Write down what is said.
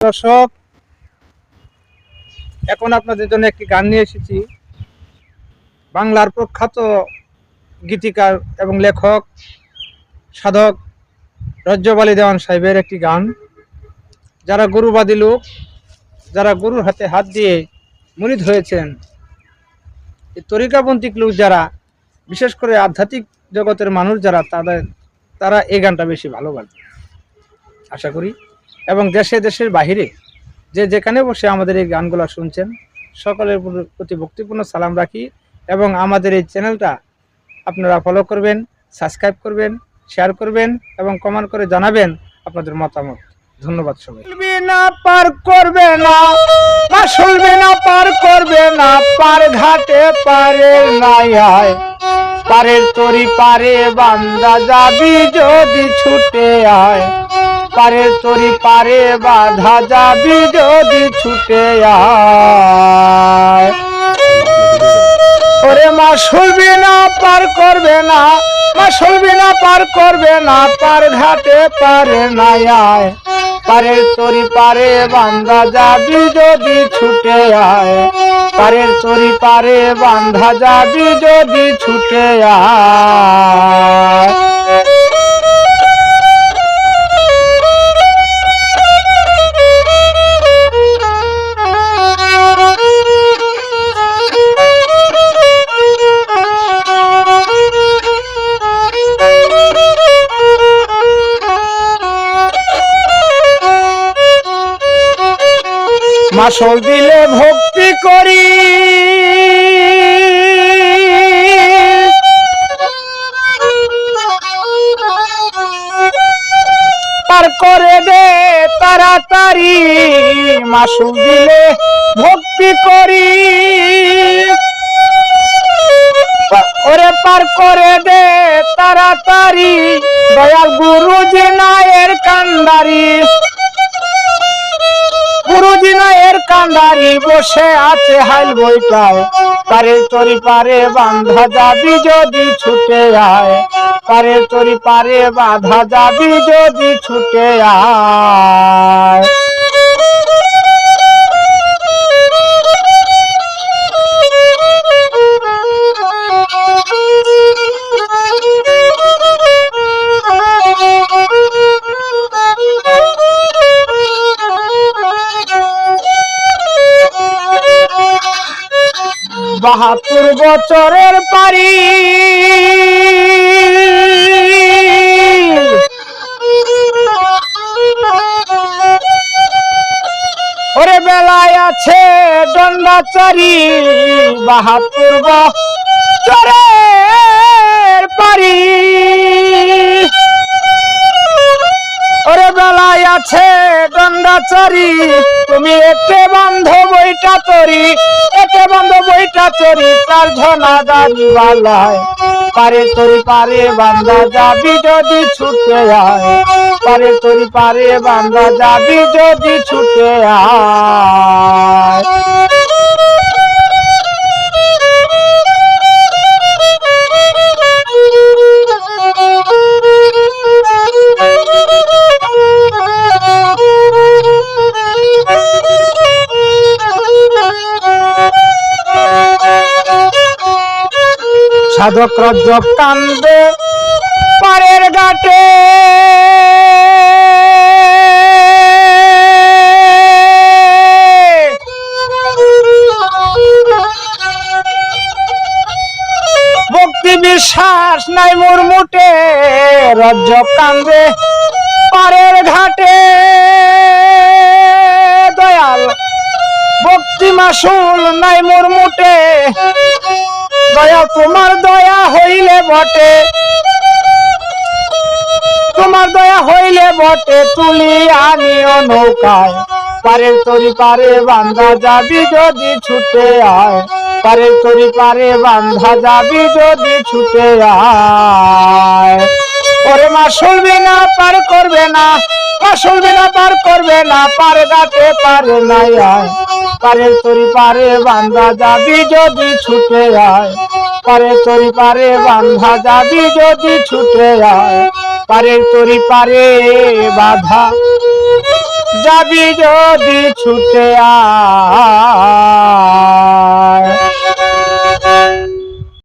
দর্শক, এখন আপনাদের জন্য একটি গান নিয়ে এসেছি। বাংলার প্রখ্যাত গীতিকার এবং লেখক, সাধক রজ্জবালী দেওয়ান সাহেবের একটি গান। যারা গরুবাদী লোক, যারা গরুর হাতে হাত দিয়ে মুরিদ হয়েছেন তরিকাপন্থিক লোক যারা, বিশেষ করে আধ্যাত্মিক জগতের মানুষ যারা, তাদের, তারা এই গানটা বেশি ভালোবাসে। আশা করি এবং দেশে দেশের বাহিরে যে যেখানে বসে আমাদের এই গানগুলো শুনছেন, সকলের প্রতি ভক্তিপূর্ণ সালাম রাখি এবং আমাদের এই চ্যানেলটা আপনারা ফলো করবেন সাবস্ক্রাইব করবেন শেয়ার করবেন এবং কমেন্ট করে জানাবেন আপনাদের মতামত। ধন্যবাদ সবাই না, পার করবে না মা চলবে না, পার করবে না, পার ঘাটে পারে নাই আয় পারের তরি পারে বান্দা যাবি যদি ছুটে আয়। পারের তরি পারে, বাধা যাবি যদি ছুটে ওরে মা শুলবি না, পার করবে না, মা শুলবি না, পার করবে না, পার ঘাটে পারে না আয়। পারের তরি পারে, বান্ধা যাবি যদি ছুটে আয়। পারের তরি পারে, বান্ধা যাবি যদি ছুটে আয়। মাসল দিলে ভক্তি করি। পার করে দে তাড়াতাড়ি, মাসুল দিলে ভক্তি করি। ওরে পার করে দে তাড়াতাড়ি, দয়াল গুরুজি নায়ের কান্ডারি। নায়ের বসে আছে হাল বইটায়। পারে তরি পারে বান্ধা যাবি যদি ছুটে আয়। পারে তরি পারে বাঁধা যাবি যদি ছুটে আয়। বাহাত্তর বছরের পারি। ওরে বেলায় আছে দণ্ডাচারী বাহাত্তর বছরের পারি। ওরে বেলায় আছে দণ্ডাচারী তুমি এতে বন্ধ বইটা তরি এতে বন্ধ বইটা তরি তার ঝনা দাদি বালায়। পারে তরি পারে বান্দা যাবি যদি ছুটে আয়, পারে তরি পারে বান্দা যাবি যদি ছুটে আয়। সাধক রজব কান্দে পারের ঘাটে। ভক্তি বিশ্বাস নাই মোর মুটে রজব কান্দে পারের ঘাটে। দয়াল, ভক্তি মাসুল নাই মোর মুটে। দয়া, তোমার দয়া হইলে বটে। তোমার দয়া হইলে বটে, তুলি আনিও নৌকায়। পারে তরি পারে বান্ধা যাবি যদি ছুটে আয়। পারে তরি পারে বান্ধা যাবি যদি ছুটে আয়। ওরে মা শুনবে না, পার করবে না। মা শুনবে না, পার করবে না, পার গাতে পারে নাই আয়। পারে তরি পারে বান্ধা যাবি যদি ছুটে আয়। পারে তরি পারে বান্ধা যাবি যদি ছুটে আয়। পারে তরি পারে, বাধা যাবি যদি ছুটে আয়।